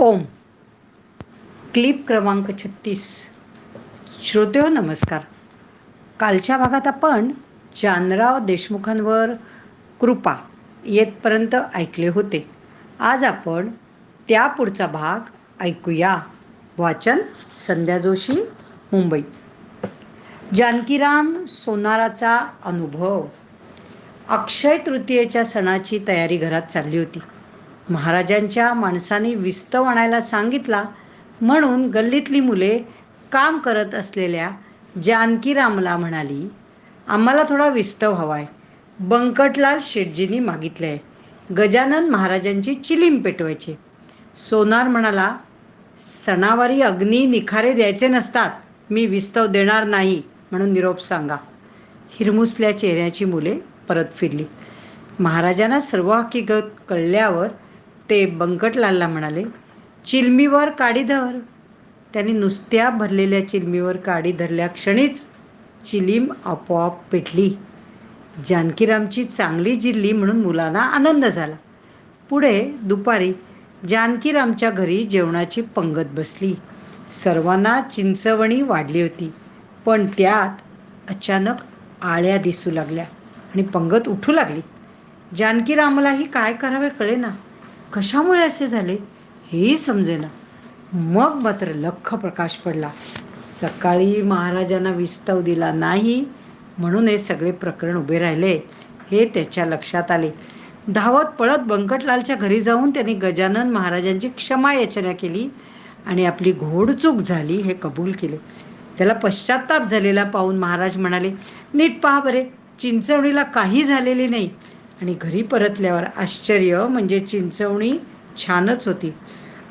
ओम. Clip क्रमांक छत्तीस. श्रोते हो नमस्कार. कालच्या भागात आपण जानराव देशमुखांवर कृपा येतपर्यंत ऐकले होते. आज आपण त्या पुढचा भाग ऐकूया. वाचन संध्या जोशी मुंबई. जानकीराम सोनाराचा अनुभव. अक्षय तृतीयेच्या सणाची तयारी घरात चालली होती. महाराजांच्या माणसांनी विस्तव आणायला सांगितला म्हणून गल्लीतली मुले काम करत असलेल्या जानकीरामला म्हणाली आम्हाला थोडा विस्तव हवाय. बंकटलाल शेटजींनी मागितले आहे गजानन महाराजांची चिलीम पेटवायची. सोनार म्हणाला सणावारी अग्नी निखारे द्यायचे नसतात. मी विस्तव देणार नाही म्हणून निरोप सांगा. हिरमुसल्या चेहऱ्याची मुले परत फिरली. महाराजांना सर्व हकीकत कळल्यावर ते बंकटलालला म्हणाले चिलमीवर काडी धर. त्यांनी नुसत्या भरलेल्या चिलमीवर काडी धरल्या क्षणीच चिलीम आपोआप पेटली. जानकीरामची चांगली जिल्ली म्हणून मुलांना आनंद झाला. पुढे दुपारी जानकीरामच्या घरी जेवणाची पंगत बसली. सर्वांना चिंचवणी वाढली होती पण त्यात अचानक आळ्या दिसू लागल्या आणि पंगत उठू लागली. जानकीरामलाही काय करावे कळेना. कशामुळे असे झाले हेही समजेना. मग मात्र लख प्रकाश पडला. सकाळी महाराजांना विस्तव दिला नाही म्हणून हे सगळे प्रकरण उभे राहिले. हे त्याच्या लक्षात आले. धावत पळत बंकटलालच्या घरी जाऊन त्यांनी गजानन महाराजांची क्षमा याचना केली आणि आपली घोडचूक झाली हे कबूल केले. त्याला पश्चाताप झालेला पाहून महाराज म्हणाले नीट पहा बरे चिंचवणीला काही झालेली नाही. आणि घरी परतल्यावर आश्चर्य म्हणजे चिंचवणी छानच होती.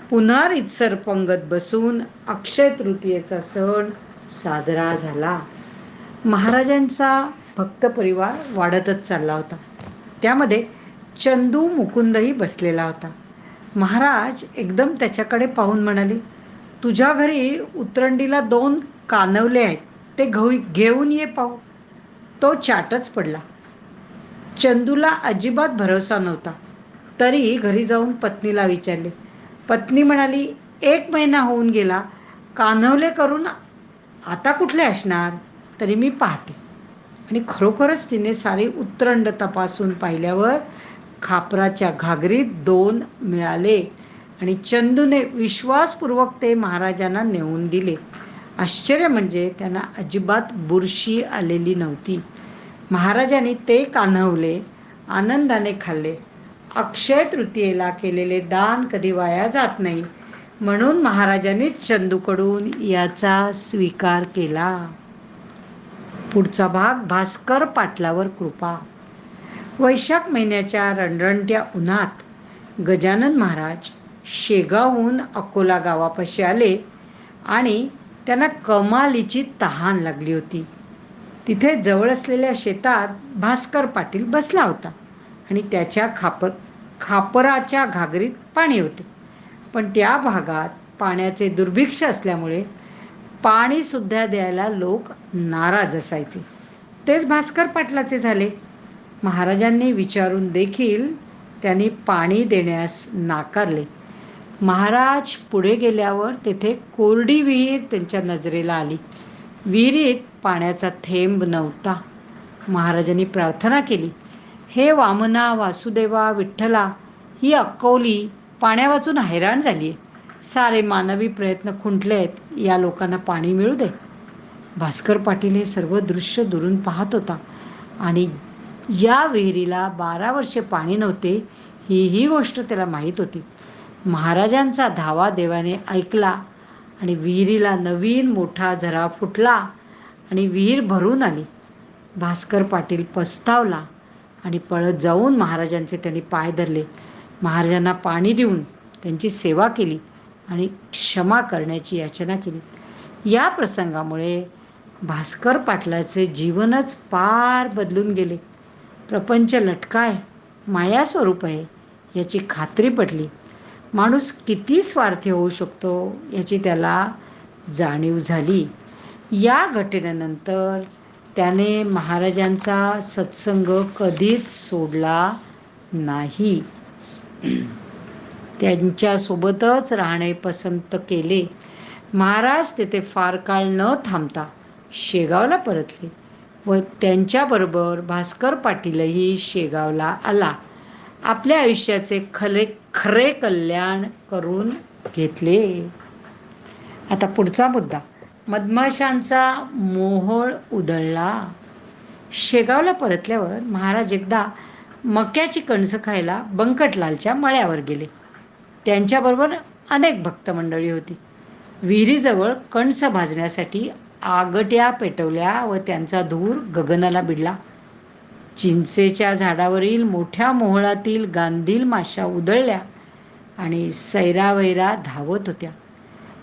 पुन्हा रितसर पंगत बसून अक्षय तृतीयेचा सण साजरा झाला. महाराजांचा भक्त परिवार वाढतच चालला होता. त्यामध्ये चंदू मुकुंदही बसलेला होता. महाराज एकदम त्याच्याकडे पाहून म्हणाले तुझ्या घरी उतरंडीला दोन कानवले आहेत. ते घऊ घेऊन ये पाहू. तो चाटच पडला. चंदूला अजिबात भरोसा नव्हता. तरी घरी जाऊन पत्नीला विचारले. पत्नी म्हणाली एक महिना होऊन गेला. कान्हवले करून आता कुठले असणार? तरी मी पाहते. आणि खरोखरच तिने सारी उतरंड तपासून पाहिल्यावर खापराच्या घागरीत दोन मिळाले आणि चंदूने विश्वासपूर्वक ते महाराजांना नेऊन दिले. आश्चर्य म्हणजे त्यांना अजिबात बुरशी आलेली नव्हती. महाराजांनी ते कान्हवले आनंदाने खाल्ले. अक्षय तृतीयेला केलेले दान कधी वाया जात नाही. म्हणून महाराजांनी चंदूकडून याचा स्वीकार केला. पुढचा भाग भास्कर पाटलावर कृपा. वैशाख महिन्याच्या रणरणत्या उन्हात गजानन महाराज शेगावहून अकोला गावापाशी आले आणि त्यांना कमालीची तहान लागली होती. तिथे जवळ असलेल्या शेतात भास्कर पाटील बसला होता आणि त्याच्या खापर खापराच्या घागरीत पाणी होते. पण त्या भागात पाण्याचे दुर्भिक्ष असल्यामुळे पाणीसुद्धा द्यायला लोक नाराज असायचे. तेच भास्कर पाटलाचे झाले. महाराजांनी विचारून देखील त्यांनी पाणी देण्यास नाकारले. महाराज पुढे गेल्यावर तेथे कोरडी विहीर त्यांच्या नजरेला आली. विहिरीत पाण्याचा थेंब नव्हता. महाराजांनी प्रार्थना केली हे वामना वासुदेवा विठ्ठला ही अक्कवली पाण्या वाचून हैराण झाली आहे सारे मानवी प्रयत्न खुंटले आहेत या लोकांना पाणी मिळू दे. भास्कर पाटील हे सर्व दृश्य दुरून पाहत होता आणि या विहिरीला बारा वर्षे पाणी नव्हते ही ही गोष्ट त्याला माहीत होती. महाराजांचा धावा देवाने ऐकला आणि विहिरीला नवीन मोठा झरा फुटला. आणि विहीर भरून आली. भास्कर पाटील पस्तावला आणि पळत जाऊन महाराजांचे त्यांनी पाय धरले. महाराजांना पाणी देऊन त्यांची सेवा केली आणि क्षमा करण्याची याचना केली. या प्रसंगामुळे भास्कर पाटलाचे जीवनच पार बदलून गेले. प्रपंच लटकाय माया स्वरूप आहे याची खात्री पटली. माणूस किती स्वार्थी होऊ शकतो याची त्याला जाणीव झाली. या घटनेनंतर त्याने महाराजांचा सत्संग कधीच सोडला नाही. त्यांच्यासोबतच राहणे पसंत केले. महाराज तेथे फार काळ न थांबता शेगावला परतले व त्यांच्याबरोबर भास्कर पाटीलही शेगावला आला. आपल्या आयुष्याचे खले खरे कल्याण करून घेतले. आता पुढचा मुद्दा. मधमाशांचा मोहोळ उधळला. शेगावला परतल्यावर महाराज एकदा मक्याची कणसं खायला बंकटलालच्या मळ्यावर गेले. त्यांच्याबरोबर अनेक भक्त मंडळी होती. विहिरीजवळ कणस भाजण्यासाठी आगट्या पेटवल्या व त्यांचा धूर गगनाला बिडला. चिंचेच्या झाडावरील मोठ्या मोहळातील गांधील माशा उधळल्या आणि सैरावैरा धावत होत्या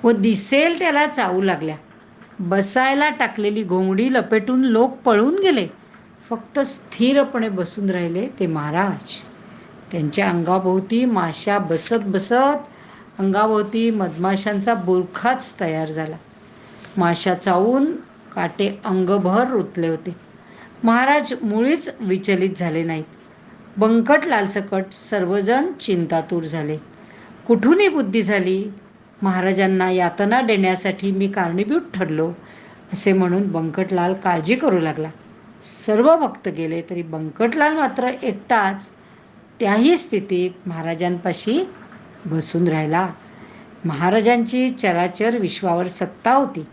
व दिसेल त्याला चावू लागल्या. बसायला टाकलेली घोंगडी लपेटून लोक पळून गेले. फक्त स्थिरपणे बसून राहिले ते महाराज. त्यांच्या अंगाभोवती माशा बसत बसत अंगाभोवती मधमाशांचा बुरखाच तयार झाला. माशा चावून काटे अंगभर रुतले होते. महाराज मुळीच विचलित झाले नाहीत. बंकट लालसकट सर्वजण चिंतातूर झाले. कुठूनही बुद्धी झाली महाराजांना यातना देण्यासाठी मी कारणीभूत ठरलो असे म्हणून बंकटलाल काळजी करू लागला. सर्व भक्त गेले तरी बंकटलाल मात्र एकटाच. त्याही स्थितीत महाराजांपाशी बसून राहिला. महाराजांची चराचर विश्वावर सत्ता होती.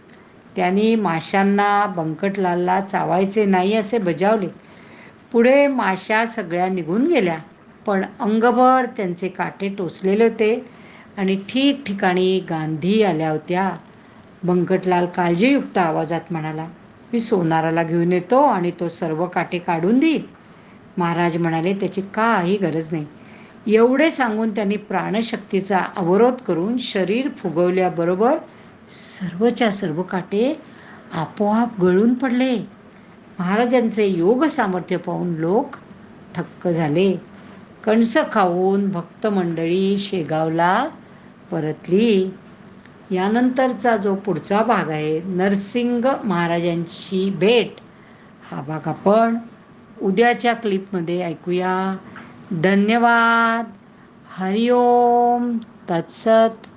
त्यांनी माशांना बंकटलालला चावायचे नाही असे बजावले. पुढे माशा सगळ्या निघून गेल्या पण अंगभर त्यांचे काटे टोचलेले होते. आणि ठिकठिकाणी गांधी आल्या होत्या. बंकटलाल काळजीयुक्त आवाजात म्हणाला मी सोनाराला घेऊन येतो आणि तो सर्व काटे काढून देईल. महाराज म्हणाले त्याची काही गरज नाही. एवढे सांगून त्यांनी प्राणशक्तीचा अवरोध करून शरीर फुगवल्याबरोबर सर्वच्या सर्व काटे आपोआप गळून पडले. महाराजांचे योग सामर्थ्य पाहून लोक थक्क झाले. कणस खाऊन भक्त मंडळी शेगावला परतली. यानंतरचा जो पुढचा भाग आहे नरसिंग महाराजांची भेट. हा भाग आपण उद्याच्या क्लिपमध्ये ऐकूया. धन्यवाद. हरिओम. तत्सत.